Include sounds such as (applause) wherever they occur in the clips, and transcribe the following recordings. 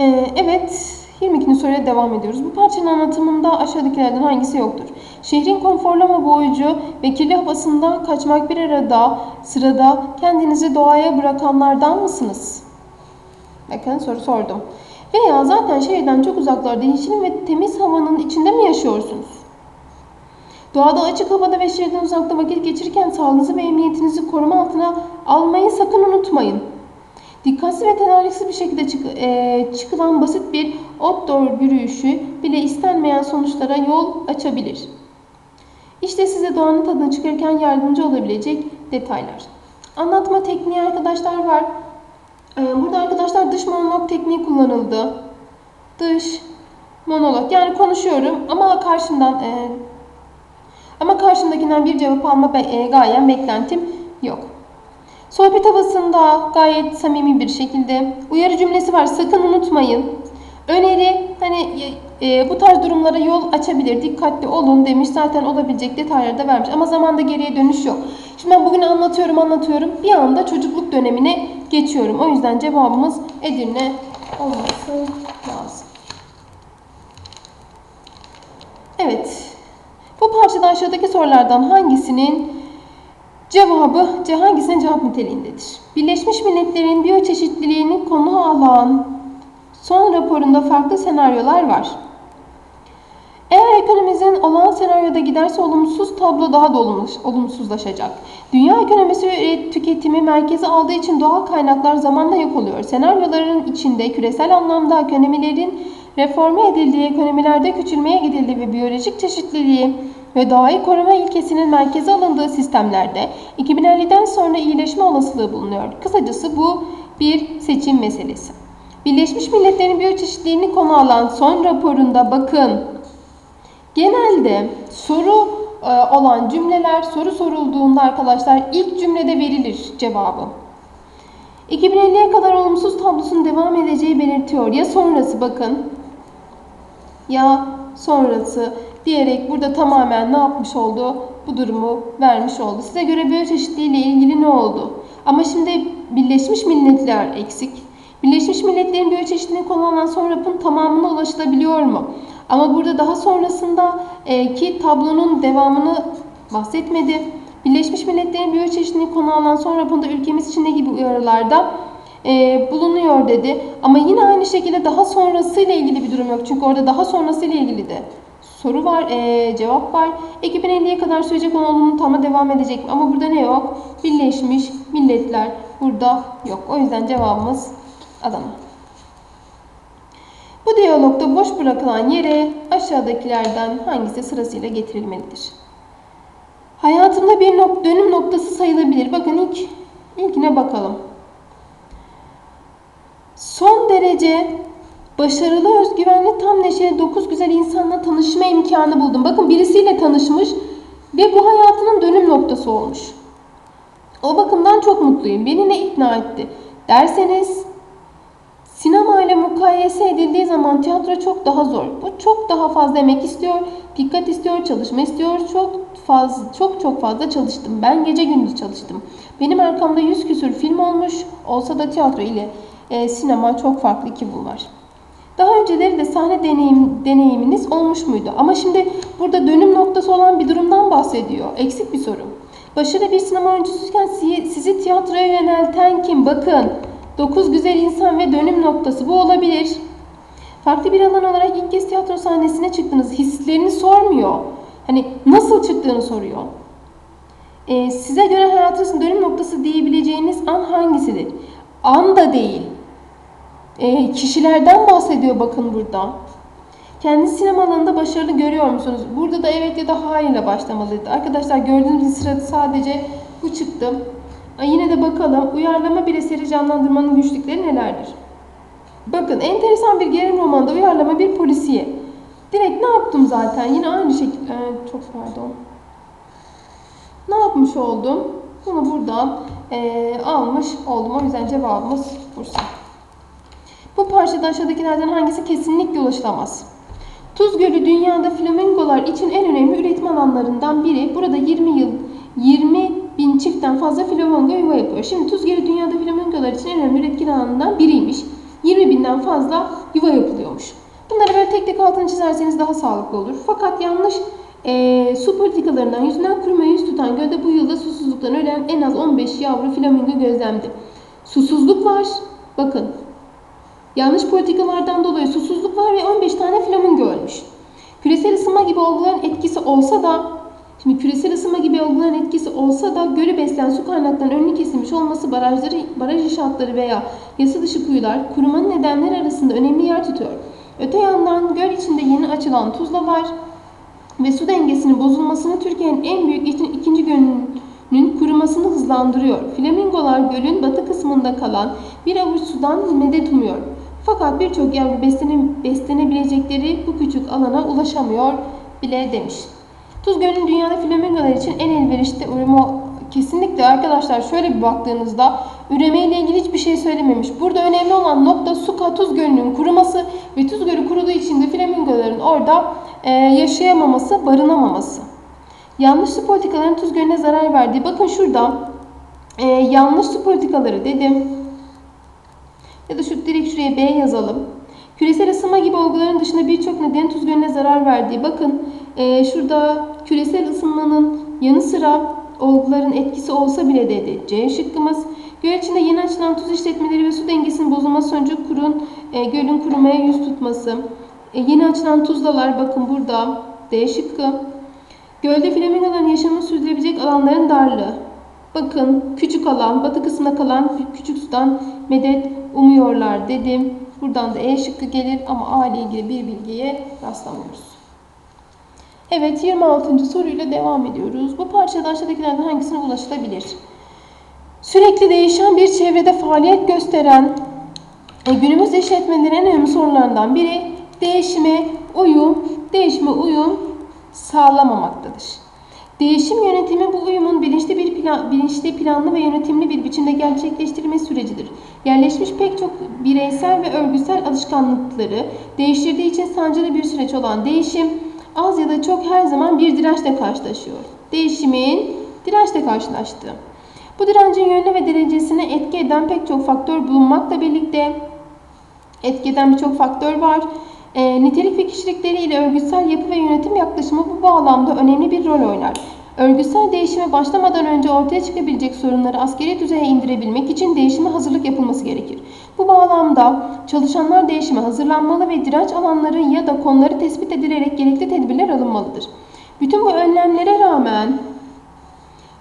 Ee, evet, 22. soruya devam ediyoruz. Bu parçanın anlatımında aşağıdakilerden hangisi yoktur? Şehrin konforlama boğucu ve kirli havasından kaçmak bir arada, sırada kendinizi doğaya bırakanlardan mısınız? Bakın soru sordum. Veya zaten şehirden çok uzaklarda yeşil ve temiz havanın içinde mi yaşıyorsunuz? Doğada açık havada ve şehirden uzakta vakit geçirirken sağlığınızı ve emniyetinizi koruma altına almayı sakın unutmayın. Dikkatsiz ve tedarikli bir şekilde çık- e, çıkılan basit bir outdoor yürüyüşü bile istenmeyen sonuçlara yol açabilir. İşte size doğanın tadını çıkarırken yardımcı olabilecek detaylar. Anlatma tekniği arkadaşlar var. Ee, Burada arkadaşlar dış monolog tekniği kullanıldı. Dış monolog yani konuşuyorum ama karşımdan e, ama karşımdakinden bir cevap alma be, e, gayem beklentim yok. Sohbet havasında gayet samimi bir şekilde uyarı cümlesi var sakın unutmayın. Öneri hani e, bu tarz durumlara yol açabilir dikkatli olun demiş zaten olabilecek detayları da vermiş ama zamanda geriye dönüş yok. Şimdi ben bugün anlatıyorum anlatıyorum bir anda çocukluk dönemine geçiyorum. O yüzden cevabımız Edirne olması lazım. Evet. Bu parçada aşağıdaki sorulardan hangisinin cevabı ce- hangisinin cevap niteliğindedir? Birleşmiş Milletler'in biyoçeşitliliğini konu alan son raporunda farklı senaryolar var. Eğer ekonomimizin olağan senaryoda giderse olumsuz tablo daha da olumsuz, olumsuzlaşacak. Dünya ekonomisi ve tüketimi merkeze aldığı için doğal kaynaklar zamanla yok oluyor. Senaryoların içinde küresel anlamda ekonomilerin reforme edildiği, ekonomilerde küçülmeye gidildiği ve biyolojik çeşitliliği ve doğayı koruma ilkesinin merkeze alındığı sistemlerde 2050'den sonra iyileşme olasılığı bulunuyor. Kısacası bu bir seçim meselesi. Birleşmiş Milletler'in biyoçeşitliliğini konu alan son raporunda bakın Genelde soru e, olan cümleler soru sorulduğunda arkadaşlar ilk cümlede verilir cevabı. 2050'ye kadar olumsuz tablosunun devam edeceği belirtiyor. Ya sonrası bakın ya sonrası diyerek burada tamamen ne yapmış oldu? Bu durumu vermiş oldu. Size göre biyoçeşitliliği ile ilgili ne oldu? Ama şimdi Birleşmiş Milletler eksik. Birleşmiş Milletler'in biyoçeşitliliğini konu alan son raporun tamamına ulaşılabiliyor mu? Ama burada daha sonrasında e, tablonun devamını bahsetmedi. Birleşmiş Milletler'in biyoçeşitliliğini konu alan son raporunda ülkemiz içinde gibi uyarılarda e, bulunuyor dedi. Ama yine aynı şekilde daha sonrasıyla ilgili bir durum yok. Çünkü orada daha sonrasıyla ilgili de soru var, e, cevap var. 2050'ye kadar sürecek olan olumlu tamam devam edecek mi? Ama burada ne yok? Birleşmiş Milletler burada yok. O yüzden cevabımız Adana. Bu diyalogda boş bırakılan yere aşağıdakilerden hangisi sırasıyla getirilmelidir? Hayatımda bir nok dönüm noktası sayılabilir. Bakın ilk ilkine bakalım. Son derece başarılı, özgüvenli, tam neşeli, dokuz güzel insanla tanışma imkanı buldum. Bakın birisiyle tanışmış ve bu hayatının dönüm noktası olmuş. O bakımdan çok mutluyum. Beni ne ikna etti? Derseniz Sinema ile mukayese edildiği zaman tiyatro çok daha zor. Bu çok daha fazla emek istiyor, dikkat istiyor, çalışma istiyor. Çok fazla, çok çok fazla çalıştım. Ben gece gündüz çalıştım. Benim arkamda yüz küsür film olmuş. Olsa da tiyatro ile e, sinema çok farklı iki bul var. Daha önceleri de sahne deneyim, deneyiminiz olmuş muydu? Ama şimdi burada dönüm noktası olan bir durumdan bahsediyor. Eksik bir soru. Başarılı bir sinema oyuncusuyken sizi, tiyatroya yönelten kim? Bakın. Dokuz güzel insan ve dönüm noktası bu olabilir. Farklı bir alan olarak ilk kez tiyatro sahnesine çıktınız. Hislerini sormuyor. Hani nasıl çıktığını soruyor. Ee, size göre hayatınızın dönüm noktası diyebileceğiniz an hangisidir? An da değil. Ee, kişilerden bahsediyor bakın burada. Kendi sinema alanında başarılı görüyor musunuz? Burada da evet ya da hayırla başlamalıydı. Arkadaşlar gördüğünüz sırada sadece bu çıktı. Yine de bakalım uyarlama bir eseri canlandırmanın güçlükleri nelerdir? Bakın enteresan bir gerilim romanında uyarlama bir polisiye. Direkt ne yaptım zaten? Yine aynı şekilde... Ee, çok pardon. Ne yapmış oldum? Bunu buradan e, almış oldum. O yüzden cevabımız Bursa. Bu parçada aşağıdakilerden hangisi kesinlikle ulaşılamaz? Tuz Gölü dünyada flamingolar için en önemli üretim alanlarından biri. Burada 20 yıl 20 bin çiftten fazla flamingo yuva yapıyor. Şimdi Tuz Gölü dünyada flamingolar için en önemli üretken alanından biriymiş. 20 binden fazla yuva yapılıyormuş. Bunları böyle tek tek altını çizerseniz daha sağlıklı olur. Fakat yanlış eee, su politikalarından yüzünden kurumaya yüz tutan gölde bu yılda susuzluktan ölen en az 15 yavru flamingo gözlemdi. Susuzluk var. Bakın. Yanlış politikalardan dolayı susuzluk var ve 15 tane flamingo ölmüş. Küresel ısınma gibi olguların etkisi olsa da Şimdi küresel ısınma gibi olguların etkisi olsa da gölü besleyen su kaynaklarının önünü kesilmiş olması barajları, baraj inşaatları veya yasa dışı kuyular kurumanın nedenleri arasında önemli yer tutuyor. Öte yandan göl içinde yeni açılan tuzlalar ve su dengesinin bozulmasını Türkiye'nin en büyük iki- ikinci gölünün kurumasını hızlandırıyor. Flamingolar gölün batı kısmında kalan bir avuç sudan medet umuyor. Fakat birçok yavru beslene, beslenebilecekleri bu küçük alana ulaşamıyor bile demiş. Tuz Gölü'nün dünyada flamingolar için en elverişli uyumu kesinlikle arkadaşlar şöyle bir baktığınızda üreme ile ilgili hiçbir şey söylememiş. Burada önemli olan nokta Suka Tuz Gölü'nün kuruması ve Tuz Gölü kuruduğu için de flamingoların orada e, yaşayamaması, barınamaması. Yanlış su politikalarının Tuz Gölü'ne zarar verdiği. Bakın şurada e, yanlış su politikaları dedim. Ya da şu direkt şuraya B yazalım. Küresel ısınma gibi olguların dışında birçok neden tuz gölüne zarar verdiği. Bakın e, şurada küresel ısınmanın yanı sıra olguların etkisi olsa bile dedi C şıkkımız. Göl içinde yeni açılan tuz işletmeleri ve su dengesinin bozulması sonucu kurun, e, gölün kurumaya yüz tutması. E, yeni açılan tuzlalar bakın burada D şıkkı. Gölde flamingoların yaşamını sürdürebilecek alanların darlığı. Bakın küçük alan, batı kısmında kalan küçük sudan medet umuyorlar dedim. Buradan da E şıkkı gelir ama A ile ilgili bir bilgiye rastlamıyoruz. Evet 26. soruyla devam ediyoruz. Bu parçada aşağıdakilerden hangisine ulaşılabilir? Sürekli değişen bir çevrede faaliyet gösteren e, günümüz işletmelerin en önemli sorunlarından biri değişime uyum, değişime uyum sağlamamaktadır. Değişim yönetimi bu uyumun bilinçli bir plan, bilinçli planlı ve yönetimli bir biçimde gerçekleştirilme sürecidir. Yerleşmiş pek çok bireysel ve örgüsel alışkanlıkları değiştirdiği için sancılı bir süreç olan değişim az ya da çok her zaman bir dirençle karşılaşıyor. Değişimin dirençle karşılaştığı. Bu direncin yönüne ve derecesine etki eden pek çok faktör bulunmakla birlikte etki eden birçok faktör var. E, nitelik ve kişilikleri ile örgütsel yapı ve yönetim yaklaşımı bu bağlamda önemli bir rol oynar. Örgütsel değişime başlamadan önce ortaya çıkabilecek sorunları askeri düzeye indirebilmek için değişime hazırlık yapılması gerekir. Bu bağlamda çalışanlar değişime hazırlanmalı ve direnç alanları ya da konuları tespit edilerek gerekli tedbirler alınmalıdır. Bütün bu önlemlere rağmen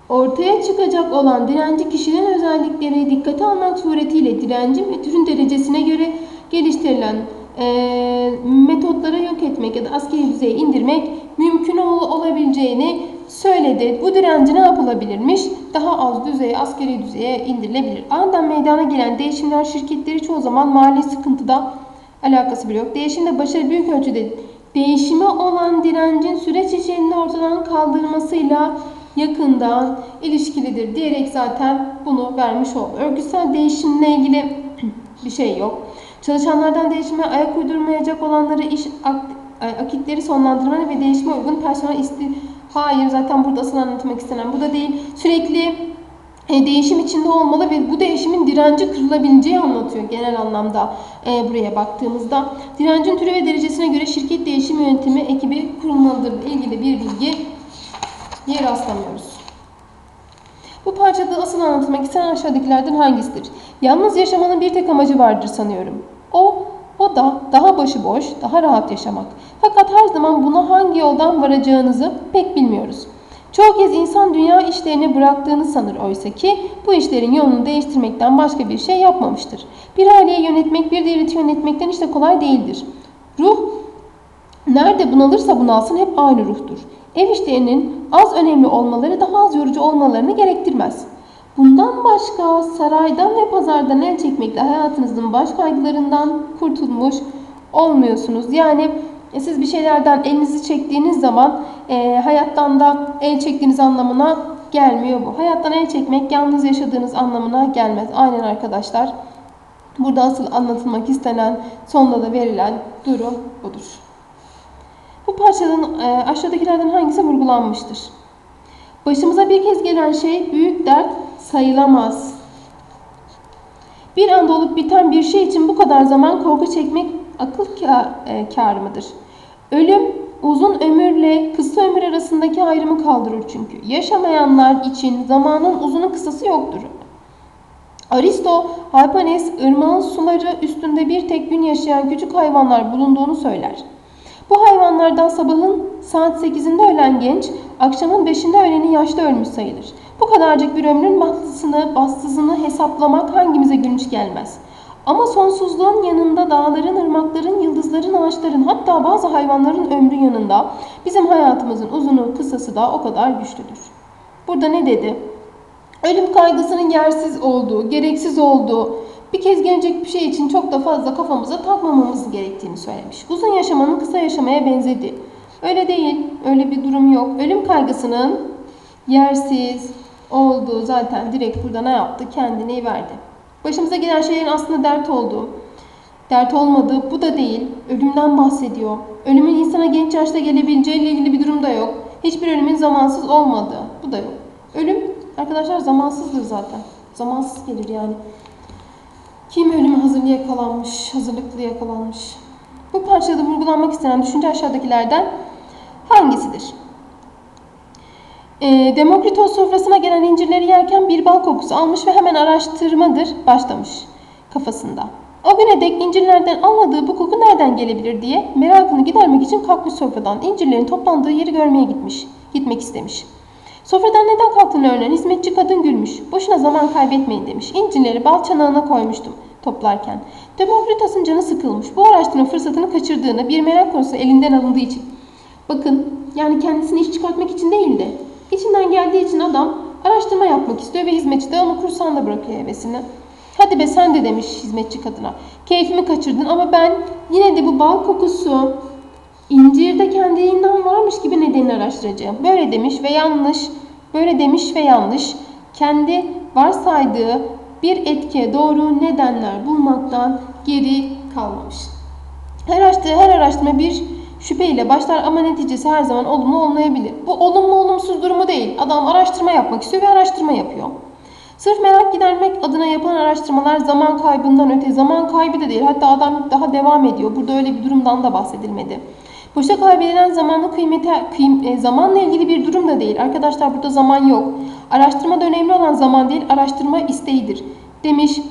Ortaya çıkacak olan direnci kişinin özellikleri dikkate almak suretiyle direncin ve türün derecesine göre geliştirilen e, metotlara yok etmek ya da askeri düzeye indirmek mümkün ol, olabileceğini söyledi. Bu direnci ne yapılabilirmiş? Daha az düzeye, askeri düzeye indirilebilir. Aniden meydana gelen değişimler şirketleri çoğu zaman mali sıkıntıda alakası bile yok. Değişimde başarı büyük ölçüde değişime olan direncin süreç içerisinde ortadan kaldırmasıyla yakından ilişkilidir diyerek zaten bunu vermiş oldu. Örgütsel değişimle ilgili (clears throat) bir şey yok. Çalışanlardan değişime ayak uydurmayacak olanları iş ak- akitleri sonlandırmalı ve değişime uygun personel isti Hayır zaten burada asıl anlatmak istenen bu da değil. Sürekli e, değişim içinde olmalı ve bu değişimin direnci kırılabileceği anlatıyor genel anlamda e, buraya baktığımızda. Direncin türü ve derecesine göre şirket değişim yönetimi ekibi kurulmalıdır ilgili bir bilgi yer rastlamıyoruz. Bu parçada asıl anlatılmak istenen aşağıdakilerden hangisidir? Yalnız yaşamanın bir tek amacı vardır sanıyorum. O, o da daha başıboş, daha rahat yaşamak. Fakat her zaman buna hangi yoldan varacağınızı pek bilmiyoruz. Çoğu kez insan dünya işlerini bıraktığını sanır oysa ki bu işlerin yolunu değiştirmekten başka bir şey yapmamıştır. Bir aileyi yönetmek, bir devleti yönetmekten işte kolay değildir. Ruh Nerede bunalırsa bunalsın hep aynı ruhtur. Ev işlerinin az önemli olmaları daha az yorucu olmalarını gerektirmez. Bundan başka saraydan ve pazardan el çekmekle hayatınızın baş kaygılarından kurtulmuş olmuyorsunuz. Yani e, siz bir şeylerden elinizi çektiğiniz zaman e, hayattan da el çektiğiniz anlamına gelmiyor bu. Hayattan el çekmek yalnız yaşadığınız anlamına gelmez. Aynen arkadaşlar. Burada asıl anlatılmak istenen, sonda da verilen durum budur. Bu parçanın e, aşağıdakilerden hangisi vurgulanmıştır? Başımıza bir kez gelen şey büyük dert sayılamaz. Bir anda olup biten bir şey için bu kadar zaman korku çekmek akıl e, kârı mıdır? Ölüm uzun ömürle kısa ömür arasındaki ayrımı kaldırır çünkü. Yaşamayanlar için zamanın uzunu kısası yoktur. Aristo, Hypanes, ırmağın suları üstünde bir tek gün yaşayan küçük hayvanlar bulunduğunu söyler. Bu hayvanlardan sabahın saat 8'inde ölen genç, akşamın 5'inde öleni yaşta ölmüş sayılır. Bu kadarcık bir ömrün bahtısını, bastısını hesaplamak hangimize gülünç gelmez. Ama sonsuzluğun yanında dağların, ırmakların, yıldızların, ağaçların hatta bazı hayvanların ömrü yanında bizim hayatımızın uzunu, kısası da o kadar güçlüdür. Burada ne dedi? Ölüm kaygısının yersiz olduğu, gereksiz olduğu, bir kez gelecek bir şey için çok da fazla kafamıza takmamamız gerektiğini söylemiş. Uzun yaşamanın kısa yaşamaya benzedi. Öyle değil, öyle bir durum yok. Ölüm kaygısının yersiz olduğu zaten direkt burada ne yaptı? Kendini verdi. Başımıza gelen şeylerin aslında dert olduğu, dert olmadığı bu da değil. Ölümden bahsediyor. Ölümün insana genç yaşta gelebileceğiyle ilgili bir durum da yok. Hiçbir ölümün zamansız olmadığı, bu da yok. Ölüm arkadaşlar zamansızdır zaten. Zamansız gelir yani. Kim ölüme hazırlı yakalanmış, hazırlıklı yakalanmış? Bu parçada vurgulanmak istenen düşünce aşağıdakilerden hangisidir? E, Demokritos sofrasına gelen incirleri yerken bir bal kokusu almış ve hemen araştırmadır başlamış kafasında. O güne dek incirlerden almadığı bu koku nereden gelebilir diye merakını gidermek için kalkmış sofradan incirlerin toplandığı yeri görmeye gitmiş, gitmek istemiş. Sofradan neden kalktığını öğrenen hizmetçi kadın gülmüş. Boşuna zaman kaybetmeyin demiş. İncirleri bal çanağına koymuştum toplarken. Demokritos'un canı sıkılmış. Bu araştırma fırsatını kaçırdığını bir merak konusu elinden alındığı için. Bakın yani kendisini iş çıkartmak için değil de içinden geldiği için adam araştırma yapmak istiyor ve hizmetçi de onu kursağında bırakıyor hevesini. Hadi be sen de demiş hizmetçi kadına. Keyfimi kaçırdın ama ben yine de bu bal kokusu incirde kendiliğinden varmış gibi nedenini araştıracağım. Böyle demiş ve yanlış, böyle demiş ve yanlış. Kendi varsaydığı bir etkiye doğru nedenler bulmaktan geri kalmamış. Her araştırma, her araştırma bir şüpheyle başlar ama neticesi her zaman olumlu olmayabilir. Bu olumlu olumsuz durumu değil. Adam araştırma yapmak istiyor ve araştırma yapıyor. Sırf merak gidermek adına yapılan araştırmalar zaman kaybından öte zaman kaybı da değil. Hatta adam daha devam ediyor. Burada öyle bir durumdan da bahsedilmedi. Boşa kaybedilen zamanlı kıymeti, kıym, e, zamanla ilgili bir durum da değil. Arkadaşlar burada zaman yok. Araştırmada önemli olan zaman değil, araştırma isteğidir. Demiş.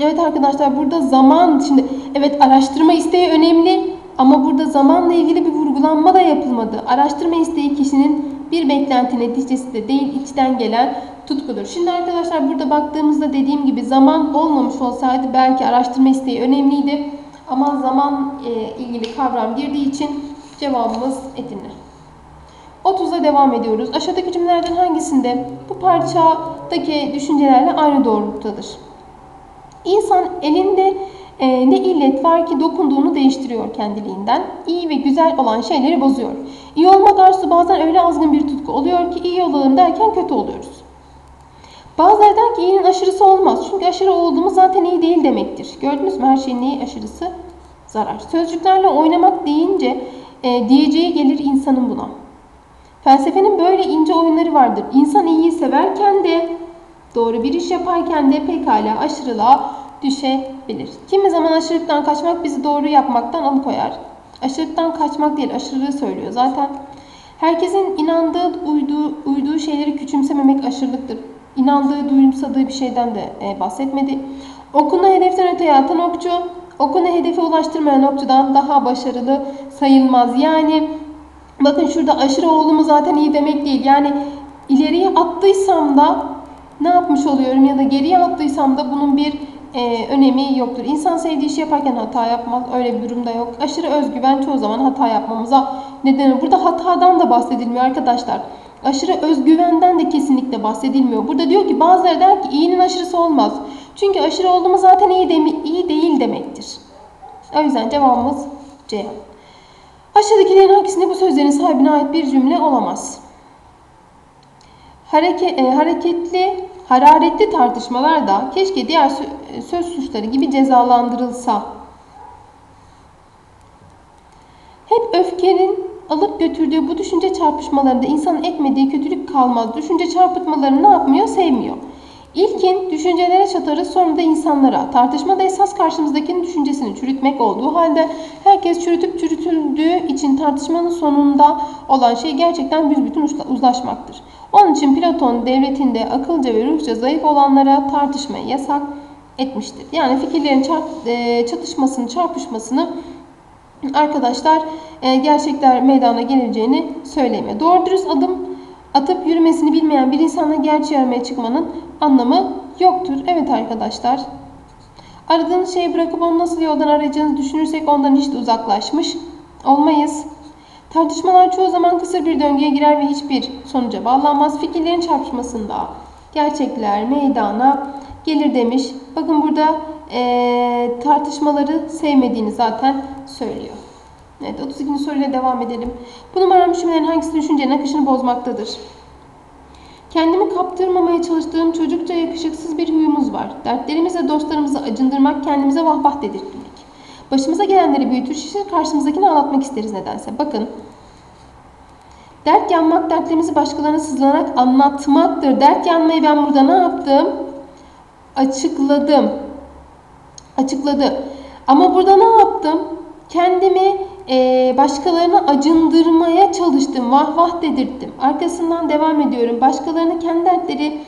Evet arkadaşlar burada zaman, şimdi evet araştırma isteği önemli ama burada zamanla ilgili bir vurgulanma da yapılmadı. Araştırma isteği kişinin bir beklenti neticesi de değil, içten gelen tutkudur. Şimdi arkadaşlar burada baktığımızda dediğim gibi zaman olmamış olsaydı belki araştırma isteği önemliydi. Ama zaman e, ilgili kavram girdiği için cevabımız Edirne. 30'a devam ediyoruz. Aşağıdaki cümlelerden hangisinde bu parçadaki düşüncelerle aynı doğrultudadır? İnsan elinde e, ne illet var ki dokunduğunu değiştiriyor kendiliğinden. İyi ve güzel olan şeyleri bozuyor. İyi olmak arzusu bazen öyle azgın bir tutku oluyor ki iyi olalım derken kötü oluyoruz. Bazıları der ki iyinin aşırısı olmaz. Çünkü aşırı olduğumuz zaten iyi değil demektir. Gördünüz mü her şeyin iyi aşırısı zarar. Sözcüklerle oynamak deyince e, diyeceği gelir insanın buna. Felsefenin böyle ince oyunları vardır. İnsan iyiyi severken de doğru bir iş yaparken de pekala aşırılığa düşebilir. Kimi zaman aşırılıktan kaçmak bizi doğru yapmaktan alıkoyar. Aşırılıktan kaçmak değil aşırılığı söylüyor zaten. Herkesin inandığı, uyduğu, uyduğu şeyleri küçümsememek aşırılıktır. İnandığı, duyumsadığı bir şeyden de e, bahsetmedi. Okunu hedeften öteye atan okçu, okunu hedefe ulaştırmayan okçudan daha başarılı sayılmaz. Yani bakın şurada aşırı olduğumu zaten iyi demek değil. Yani ileriye attıysam da ne yapmış oluyorum ya da geriye attıysam da bunun bir e, önemi yoktur. İnsan sevdiği işi yaparken hata yapmaz. Öyle bir durumda yok. Aşırı özgüven çoğu zaman hata yapmamıza neden olur. Burada hatadan da bahsedilmiyor arkadaşlar. Aşırı özgüvenden de kesinlikle bahsedilmiyor. Burada diyor ki bazıları der ki iyinin aşırısı olmaz. Çünkü aşırı olduğumuz zaten iyi, demi, iyi değil demektir. O yüzden cevabımız C. Aşağıdakilerin hangisinde bu sözlerin sahibine ait bir cümle olamaz? Hareke, e, hareketli, hararetli tartışmalarda keşke diğer sö- söz suçları gibi cezalandırılsa. Hep öfkenin alıp götürdüğü bu düşünce çarpışmalarında insanın etmediği kötülük kalmaz. Düşünce çarpıtmalarını ne yapmıyor? Sevmiyor. İlkin düşüncelere çatarız sonra da insanlara. Tartışmada esas karşımızdakinin düşüncesini çürütmek olduğu halde herkes çürütüp çürütüldüğü için tartışmanın sonunda olan şey gerçekten büsbütün uzla- uzlaşmaktır. Onun için Platon devletinde akılca ve ruhça zayıf olanlara tartışmayı yasak etmiştir. Yani fikirlerin çarp- e, çatışmasını, çarpışmasını arkadaşlar e, gerçekler meydana geleceğini söylemiyor. Doğru dürüst adım atıp yürümesini bilmeyen bir insanla gerçeği aramaya çıkmanın anlamı yoktur. Evet arkadaşlar. Aradığınız şeyi bırakıp onu nasıl yoldan arayacağınızı düşünürsek ondan hiç de uzaklaşmış olmayız. Tartışmalar çoğu zaman kısır bir döngüye girer ve hiçbir sonuca bağlanmaz. Fikirlerin çarpışmasında gerçekler meydana gelir demiş. Bakın burada eee, tartışmaları sevmediğini zaten söylüyor. Evet 32. soruyla devam edelim. Bu numaranın cümlelerin hangisi düşüncenin akışını bozmaktadır? Kendimi kaptırmamaya çalıştığım çocukça yakışıksız bir huyumuz var. Dertlerimizle dostlarımızı acındırmak, kendimize vah vah dedirtmek. Başımıza gelenleri büyütür, şişir, karşımızdakini ağlatmak isteriz nedense. Bakın. Dert yanmak, dertlerimizi başkalarına sızlanarak anlatmaktır. Dert yanmayı ben burada ne yaptım? Açıkladım. Açıkladı. Ama burada ne yaptım? Kendimi eee, başkalarına acındırmaya çalıştım. Vah vah dedirttim. Arkasından devam ediyorum. Başkalarını kendi dertleri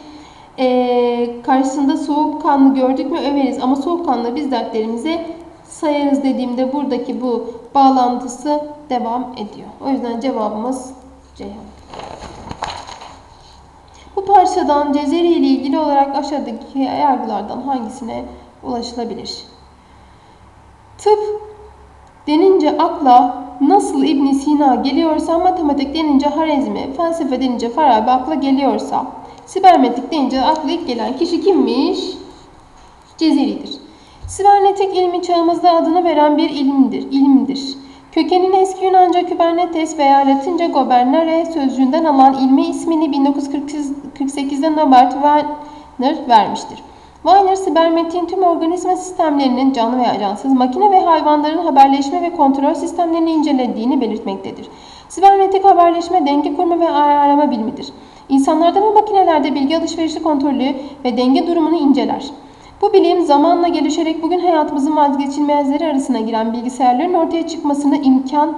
eee, karşısında soğukkanlı gördük mü överiz. Ama soğukkanlı biz dertlerimize sayarız dediğimde buradaki bu bağlantısı devam ediyor. O yüzden cevabımız Ceyhan. Bu parçadan Cezeri ile ilgili olarak aşağıdaki yargılardan hangisine ulaşılabilir? Tıp denince akla nasıl İbn Sina geliyorsa, matematik denince Harizmi, felsefe denince Farabi akla geliyorsa, sibernetik denince akla ilk gelen kişi kimmiş? Cezeri'dir. Sibernetik ilmi çağımızda adını veren bir ilimdir. ilimdir. Kökenini eski Yunanca Kubernetes veya Latince gobernare sözcüğünden alan ilmi ismini 1948'de Norbert Wiener vermiştir. Wiener, sibermetiğin tüm organizma sistemlerinin canlı veya cansız, makine ve hayvanların haberleşme ve kontrol sistemlerini incelediğini belirtmektedir. Sibernetik haberleşme, denge kurma ve ayarlama bilimidir. İnsanlarda ve makinelerde bilgi alışverişi kontrolü ve denge durumunu inceler. Bu bilim zamanla gelişerek bugün hayatımızın vazgeçilmezleri arasına giren bilgisayarların ortaya çıkmasına imkan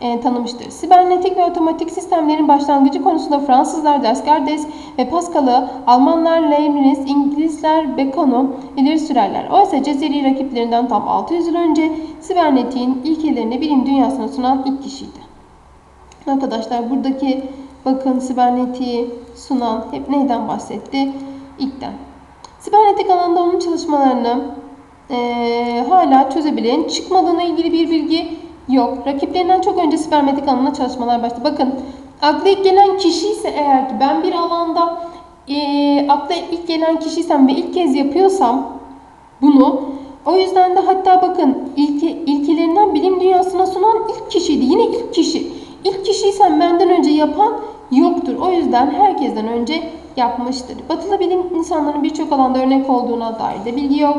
e, tanımıştır. Sibernetik ve otomatik sistemlerin başlangıcı konusunda Fransızlar Descartes ve Pascal'ı, Almanlar Leibniz, İngilizler Bacon'u ileri sürerler. Oysa Cezeri rakiplerinden tam 600 yıl önce sibernetiğin ilkelerini bilim dünyasına sunan ilk kişiydi. Arkadaşlar buradaki bakın sibernetiği sunan hep neyden bahsetti? İlkten. Sibernetik alanında onun çalışmalarını eee, hala çözebilen çıkmadığına ilgili bir bilgi yok. Rakiplerinden çok önce sibernetik alanında çalışmalar başladı. Bakın akla ilk gelen kişi ise eğer ki ben bir alanda eee akla ilk gelen kişiysem ve ilk kez yapıyorsam bunu o yüzden de hatta bakın ilke, ilkelerinden bilim dünyasına sunan ilk kişiydi. Yine ilk kişi. İlk kişiysen benden önce yapan yoktur. O yüzden herkesten önce yapmıştır. Batılı bilim insanların birçok alanda örnek olduğuna dair de bilgi yok.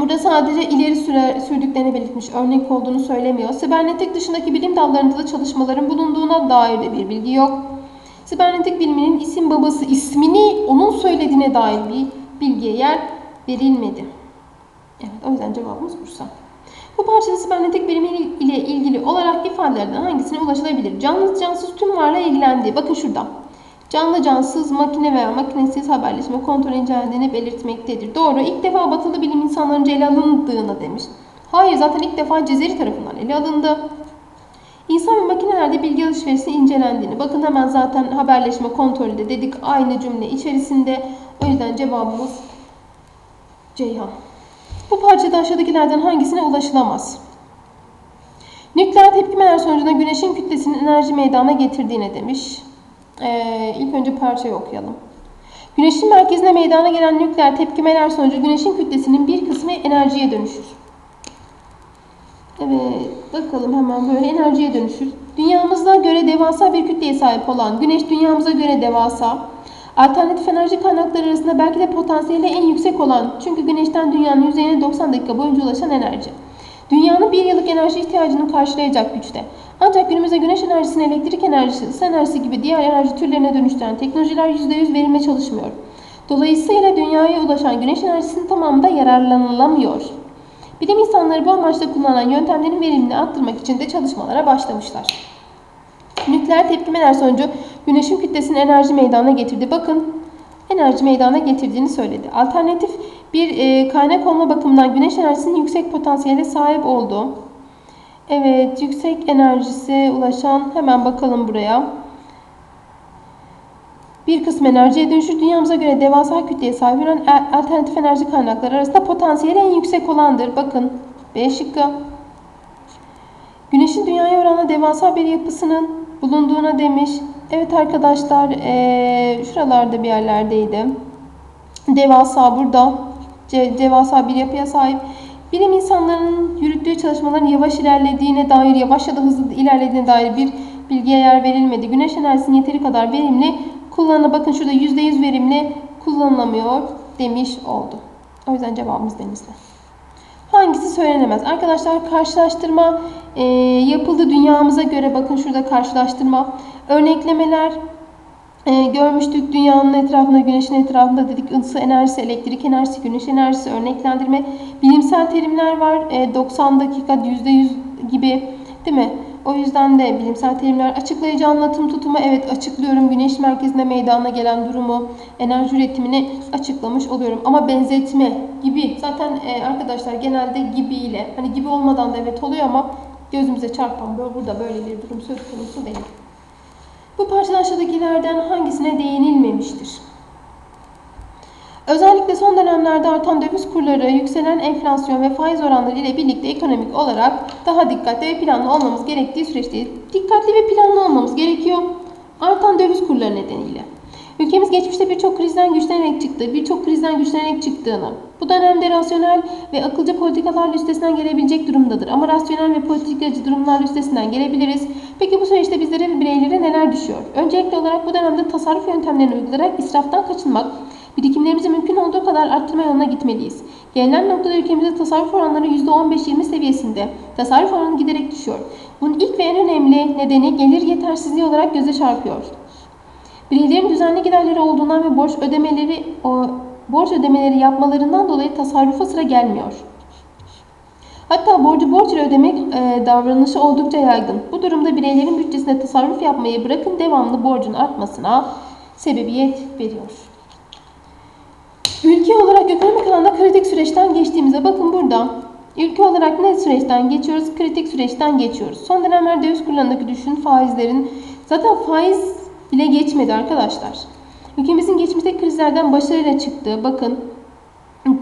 Burada sadece ileri süre, sürdüklerini belirtmiş, örnek olduğunu söylemiyor. Sibernetik dışındaki bilim dallarında da çalışmaların bulunduğuna dair de bir bilgi yok. Sibernetik biliminin isim babası ismini onun söylediğine dair bir bilgiye yer verilmedi. Evet, o yüzden cevabımız Bursa. Bu parçada sibernetik bilimi ile ilgili olarak ifadelerden hangisine ulaşılabilir? Canlı cansız tüm varlığa ilgilendiği. Bakın şurada. Canlı cansız, makine veya makinesiz haberleşme kontrol incelendiğini belirtmektedir. Doğru. İlk defa batılı bilim insanlarınca ele alındığını demiş. Hayır zaten ilk defa Cezeri tarafından ele alındı. İnsan ve makinelerde bilgi alışverişi incelendiğini. Bakın hemen zaten haberleşme kontrolü de dedik aynı cümle içerisinde. O yüzden cevabımız Ceyhan. Bu parçada aşağıdakilerden hangisine ulaşılamaz? Nükleer tepkimeler sonucunda güneşin kütlesinin enerji meydana getirdiğine demiş. Ee, ilk önce parçayı okuyalım. Güneşin merkezine meydana gelen nükleer tepkimeler sonucu güneşin kütlesinin bir kısmı enerjiye dönüşür. Evet, bakalım hemen böyle enerjiye dönüşür. Dünyamıza göre devasa bir kütleye sahip olan güneş dünyamıza göre devasa. Alternatif enerji kaynakları arasında belki de potansiyeli en yüksek olan çünkü güneşten dünyanın yüzeyine 90 dakika boyunca ulaşan enerji. Dünyanın bir yıllık enerji ihtiyacını karşılayacak güçte. Ancak günümüzde güneş enerjisini elektrik enerjisi, ısı enerjisi gibi diğer enerji türlerine dönüştüren teknolojiler %100 verimle çalışmıyor. Dolayısıyla dünyaya ulaşan güneş enerjisinin tamamında yararlanılamıyor. Bilim insanları bu amaçla kullanılan yöntemlerin verimini arttırmak için de çalışmalara başlamışlar. Nükleer tepkimeler sonucu güneşin kütlesini enerji meydana getirdi. Bakın enerji meydana getirdiğini söyledi. Alternatif bir e, kaynak olma bakımından güneş enerjisinin yüksek potansiyele sahip olduğu. Evet, yüksek enerjisi ulaşan hemen bakalım buraya. Bir kısım enerjiye dönüşür. Dünyamıza göre devasa kütleye sahip olan alternatif enerji kaynakları arasında potansiyeli en yüksek olandır. Bakın B şıkkı. Güneşin dünyaya oranla devasa bir yapısının bulunduğuna demiş. Evet arkadaşlar eee, şuralarda bir yerlerdeydi. Devasa burada. Devasa bir yapıya sahip. Bilim insanlarının yürüttüğü çalışmaların yavaş ilerlediğine dair, yavaş ya da hızlı ilerlediğine dair bir bilgiye yer verilmedi. Güneş enerjisinin yeteri kadar verimli kullanı bakın şurada %100 verimli kullanılamıyor demiş oldu. O yüzden cevabımız denizli. Hangisi söylenemez? Arkadaşlar karşılaştırma e, yapıldı dünyamıza göre. Bakın şurada karşılaştırma. Örneklemeler e, görmüştük. Dünyanın etrafında, güneşin etrafında dedik. ısı enerjisi, elektrik enerjisi, güneş enerjisi, örneklendirme. Bilimsel terimler var. E, 90 dakika, %100 gibi değil mi? O yüzden de bilimsel terimler açıklayıcı anlatım tutumu evet açıklıyorum. Güneş merkezinde meydana gelen durumu, enerji üretimini açıklamış oluyorum. Ama benzetme gibi zaten e, arkadaşlar genelde gibi ile hani gibi olmadan da evet oluyor ama gözümüze çarpan böyle burada böyle bir durum söz konusu değil. Bu parçadan aşağıdakilerden hangisine değinilmemiştir? Özellikle son dönemlerde artan döviz kurları, yükselen enflasyon ve faiz oranları ile birlikte ekonomik olarak daha dikkatli ve planlı olmamız gerektiği süreçteyiz. Dikkatli ve planlı olmamız gerekiyor. Artan döviz kurları nedeniyle. Ülkemiz geçmişte birçok krizden güçlenerek çıktı, birçok krizden güçlenerek çıktığını, bu dönemde rasyonel ve akılcı politikalarla üstesinden gelebilecek durumdadır. Ama rasyonel ve politikacı durumlarla üstesinden gelebiliriz. Peki bu süreçte bizlere ve bireylere neler düşüyor? Öncelikli olarak bu dönemde tasarruf yöntemlerini uygulayarak israftan kaçınmak, birikimlerimizi mümkün olduğu kadar arttırma yoluna gitmeliyiz. Gelinen noktada ülkemizde tasarruf oranları %15-20 seviyesinde. Tasarruf oranı giderek düşüyor. Bunun ilk ve en önemli nedeni gelir yetersizliği olarak göze çarpıyor. Bireylerin düzenli giderleri olduğundan ve borç ödemeleri o, borç ödemeleri yapmalarından dolayı tasarrufa sıra gelmiyor. Hatta borcu borç ile ödemek e, davranışı oldukça yaygın. Bu durumda bireylerin bütçesinde tasarruf yapmayı bırakın devamlı borcun artmasına sebebiyet veriyor. Ülke olarak ekonomik alanda kritik süreçten geçtiğimize bakın burada. Ülke olarak ne süreçten geçiyoruz? Kritik süreçten geçiyoruz. Son dönemlerde döviz kurlarındaki düşün faizlerin zaten faiz bile geçmedi arkadaşlar. Ülkemizin geçmişteki krizlerden başarıyla çıktığı bakın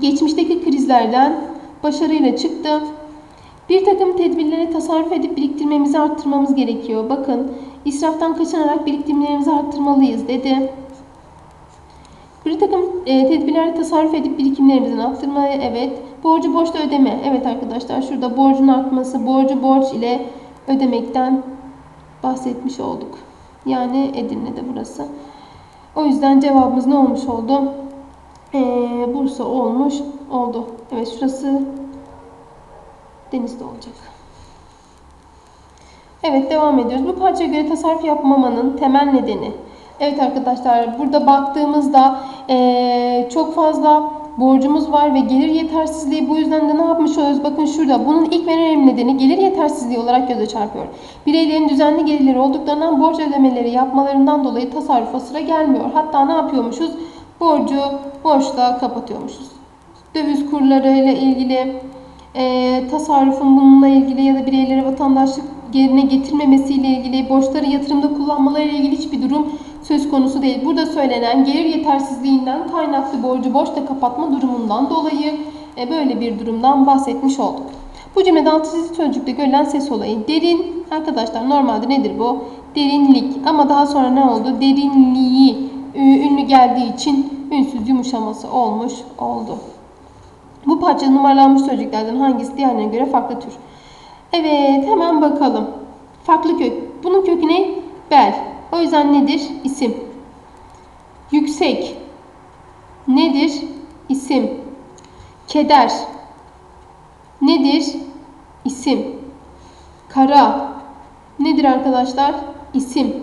geçmişteki krizlerden başarıyla çıktı. Bir takım tedbirleri tasarruf edip biriktirmemizi arttırmamız gerekiyor. Bakın israftan kaçınarak biriktirmelerimizi arttırmalıyız dedi. Bir takım e, tedbirlerle tasarruf edip birikimlerimizin arttırmaya evet. Borcu borçla ödeme. Evet arkadaşlar şurada borcun artması, borcu borç ile ödemekten bahsetmiş olduk. Yani Edirne'de burası. O yüzden cevabımız ne olmuş oldu? Ee, Bursa olmuş oldu. Evet şurası Denizli olacak. Evet devam ediyoruz. Bu parçaya göre tasarruf yapmamanın temel nedeni. Evet arkadaşlar burada baktığımızda ee, çok fazla borcumuz var ve gelir yetersizliği bu yüzden de ne yapmış oluyoruz? Bakın şurada bunun ilk en önemli nedeni gelir yetersizliği olarak göze çarpıyor. Bireylerin düzenli gelirleri olduklarından borç ödemeleri yapmalarından dolayı tasarrufa sıra gelmiyor. Hatta ne yapıyormuşuz? Borcu borçla kapatıyormuşuz. Döviz kurları ile ilgili e, tasarrufun bununla ilgili ya da bireylere vatandaşlık yerine getirmemesiyle ilgili borçları yatırımda kullanmaları ile ilgili hiçbir durum söz konusu değil. Burada söylenen gelir yetersizliğinden kaynaklı borcu borçla kapatma durumundan dolayı e, böyle bir durumdan bahsetmiş olduk. Bu cümlede altı çizili sözcükte görülen ses olayı derin. Arkadaşlar normalde nedir bu? Derinlik. Ama daha sonra ne oldu? Derinliği ünlü geldiği için ünsüz yumuşaması olmuş oldu. Bu parça numaralanmış sözcüklerden hangisi diğerlerine göre farklı tür? Evet hemen bakalım. Farklı kök. Bunun kökü ne? Bel. O yüzden nedir? İsim. Yüksek. Nedir? İsim. Keder. Nedir? İsim. Kara. Nedir arkadaşlar? İsim.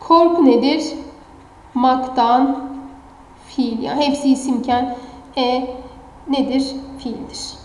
Korku nedir? Maktan. Fiil. Yani hepsi isimken e nedir? Fiildir.